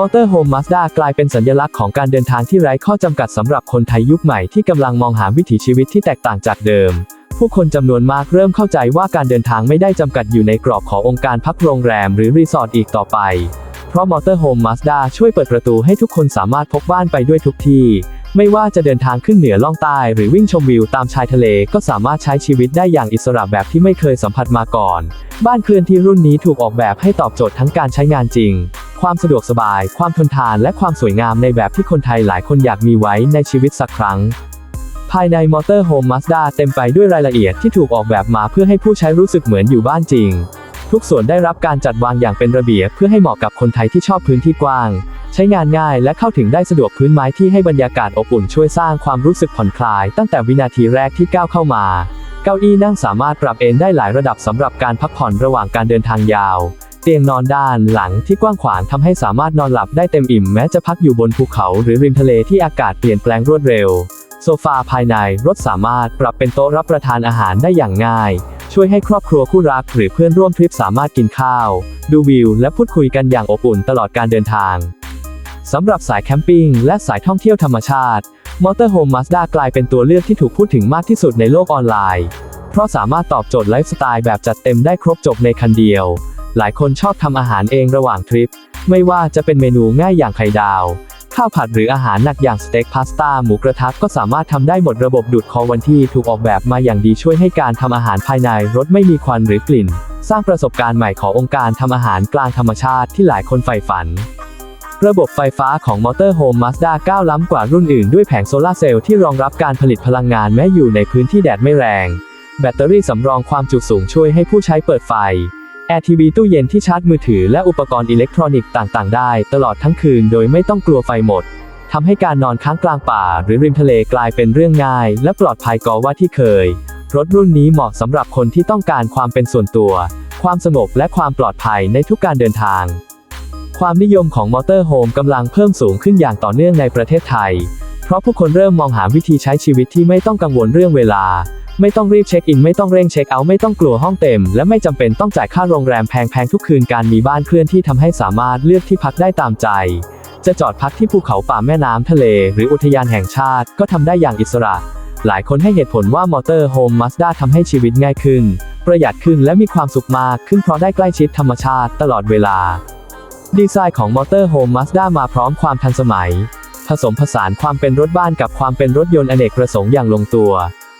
มอเตอร์โฮมมาสด้ากลายเป็นสัญลักษณ์ของการเดินทางที่ไร้ข้อจำกัดสำหรับคนไทยยุคใหม่ที่กำลังมองหาวิถีชีวิตที่แตกต่างจากเดิม ผู้คนจำนวนมากเริ่มเข้าใจว่าการเดินทางไม่ได้จำกัดอยู่ในกรอบขององค์การพักโรงแรมหรือรีสอร์ทอีกต่อไป เพราะมอเตอร์โฮมมาสด้าช่วยเปิดประตูให้ทุกคนสามารถพกบ้านไปด้วยทุกที่ ไม่ว่าจะเดินทางขึ้นเหนือล่องใต้หรือวิ่งชมวิวตามชายทะเลก็สามารถใช้ชีวิตได้อย่างอิสระแบบที่ไม่เคยสัมผัสมาก่อน บ้านเคลื่อนที่รุ่นนี้ถูกออกแบบให้ตอบโจทย์ทั้งการใช้งานจริง ความสะดวกสบาย ความทนทานและความสวยงามในแบบที่คนไทยหลายคนอยากมีไว้ในชีวิตสักครั้ง ภายในมอเตอร์โฮมมาสด้าเต็มไปด้วยรายละเอียดที่ถูกออกแบบมาเพื่อให้ผู้ใช้รู้สึกเหมือนอยู่บ้านจริง ทุกส่วนได้รับการจัดวางอย่างเป็นระเบียบเพื่อให้เหมาะกับคนไทยที่ชอบพื้นที่กว้าง ใช้งานง่ายและเข้าถึงได้สะดวกพื้นไม้ที่ให้บรรยากาศอบอุ่นช่วยสร้างความรู้สึกผ่อนคลาย ตั้งแต่วินาทีแรกที่ก้าวเข้ามา เก้าอี้นั่งสามารถปรับเอนได้หลายระดับสำหรับการพักผ่อนระหว่างการเดินทางยาว ตียงนอนด้านหลังที่กว้างขวางทำให้สามารถนอนหลับได้เต็มอิ่มแม้จะพักอยู่บนภูเขาหรือริมทะเลที่อากาศเปลี่ยนแปลงรวดเร็ว โซฟาภายในรถสามารถปรับเป็นโต๊ะรับประทานอาหารได้อย่างง่าย ช่วยให้ครอบครัวคู่รักหรือเพื่อนร่วมทริปสามารถกินข้าว ดูวิว และพูดคุยกันอย่างอบอุ่นตลอดการเดินทางสำหรับสายแคมปิ้งและสายท่องเที่ยวธรรมชาติมอเตอร์โฮมมาสด้ากลายเป็นตัวเลือกที่ถูกพูดถึงมากที่สุดในโลกออนไลน์ เพราะสามารถตอบโจทย์ไลฟ์สไตล์แบบจัดเต็มได้ครบจบในคันเดียว หลายคนชอบทำอาหารเองระหว่างทริป ไม่ว่าจะเป็นเมนูง่ายอย่างไข่ดาว ข้าวผัดหรืออาหารหนักอย่างสเต็กพาสต้าหมูกระทะก็สามารถทำได้หมดระบบดูดคอวันที่ถูกออกแบบมาอย่างดีช่วยให้การทำอาหารภายในรถไม่มีควันหรือกลิ่น สร้างประสบการณ์ใหม่ขององค์การทำอาหารกลางธรรมชาติที่หลายคนใฝ่ฝันระบบไฟฟ้าของมอเตอร์โฮมมาสด้าก้าวล้ำกว่ารุ่นอื่นด้วยแผงโซลาร์เซลล์ที่รองรับการผลิตพลังงานแม้อยู่ในพื้นที่แดดไม่แรง แบตเตอรี่สำรองความจุสูงช่วยให้ผู้ใช้เปิดไฟ แอร์ทีวีตู้เย็นที่ชาร์จมือถือและอุปกรณ์อิเล็กทรอนิกส์ต่างๆ ได้ตลอดทั้งคืนโดยไม่ต้องกลัวไฟหมดทำให้การนอนค้างกลางป่า หรือริมทะเลกลายเป็นเรื่องง่าย และปลอดภัยกว่าที่เคย รถรุ่นนี้เหมาะสำหรับคนที่ต้องการความเป็นส่วนตัว ความสงบและความปลอดภัยในทุกการเดินทาง ความนิยมของมอเตอร์โฮมกำลังเพิ่มสูงขึ้นอย่างต่อเนื่องในประเทศไทย เพราะผู้คนเริ่มมองหาวิธีใช้ชีวิตที่ไม่ต้องกังวลเรื่องเวลา ไม่ต้องรีบเช็คอินไม่ต้องเร่งเช็คเอาท์ไม่ต้องกลัวห้องเต็ม และไม่จำเป็นต้องจ่ายค่าโรงแรมแพงๆทุกคืนการมีบ้านเคลื่อนที่ทำให้สามารถเลือกที่พักได้ตามใจ จะจอดพักที่ภูเขาป่าแม่น้ำทะเล หรืออุทยานแห่งชาติก็ทำได้อย่างอิสระ หลายคนให้เหตุผลว่ามอเตอร์โฮมมาสด้าทำให้ชีวิตง่ายขึ้น ประหยัดขึ้นและมีความสุขมากขึ้นเพราะได้ใกล้ชิดธรรมชาติตลอดเวลา ดีไซน์ของมอเตอร์โฮมมาสด้ามาพร้อมความทันสมัย ผสมผสานความเป็นรถบ้านกับความเป็นรถยนต์อเนกประสงค์อย่างลงตัว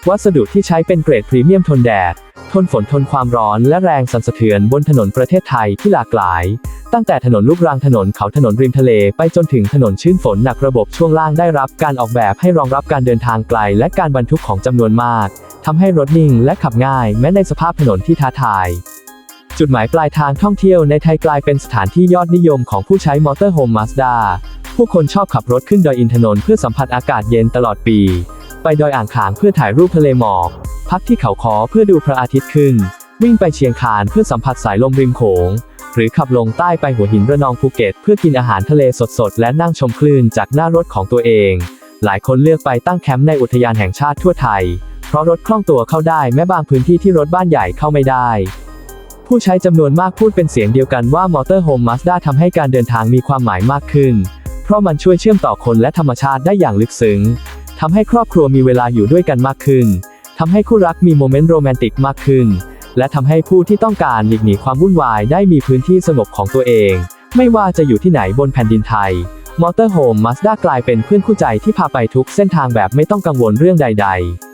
วัสดุที่ใช้เป็นเกรดพรีเมียมทนแดด ทนฝนทนความร้อนและแรงสั่นสะเทือนบนถนนประเทศไทยที่หลากหลาย ตั้งแต่ถนนลูกรังถนนเขาถนนริมทะเลไปจนถึงถนนชื้นฝนหนักระบบช่วงล่างได้รับการออกแบบให้รองรับการเดินทางไกล และการบรรทุกของจำนวนมากทำให้รถนิ่งและขับง่าย แม้ในสภาพถนนที่ท้าทายจุดหมายปลายทางท่องเที่ยวในไทยกลายเป็นสถานที่ยอดนิยมของผู้ใช้มอเตอร์โฮมมาสด้าผู้คนชอบขับรถขึ้นดอยอินทนนท์เพื่อสัมผัสอากาศเย็นตลอดปี ไปดอยอ่างขางเพื่อถ่ายรูปทะเลหมอก พักที่เขาคอเพื่อดูพระอาทิตย์ขึ้น วิ่งไปเชียงคานเพื่อสัมผัสสายลมริมโขง หรือขับลงใต้ไปหัวหินระนองภูเก็ต เพื่อกินอาหารทะเลสดๆ และนั่งชมคลื่นจากหน้ารถของตัวเอง หลายคนเลือกไปตั้งแคมป์ในอุทยานแห่งชาติทั่วไทย เพราะรถคล่องตัวเข้าได้แม้บางพื้นที่ที่รถบ้านใหญ่เข้าไม่ได้ผู้ใช้จำนวนมากพูดเป็นเสียงเดียวกันว่ามอเตอร์โฮมมาสด้าทำให้การเดินทางมีความหมายมากขึ้น เพราะมันช่วยเชื่อมต่อคนและธรรมชาติได้อย่างลึกซึ้ง ทำให้ครอบครัวมีเวลาอยู่ด้วยกันมากขึ้นทำให้คู่รักมีโมเมนต์โรแมนติกมากขึ้น และทำให้ผู้ที่ต้องการหลีกหนีความวุ่นวายได้มีพื้นที่สงบของตัวเอง ไม่ว่าจะอยู่ที่ไหนบนแผ่นดินไทย มอเตอร์โฮมมาสด้ากลายเป็นเพื่อนคู่ใจที่พาไปทุกเส้นทางแบบไม่ต้องกังวลเรื่องใด ๆ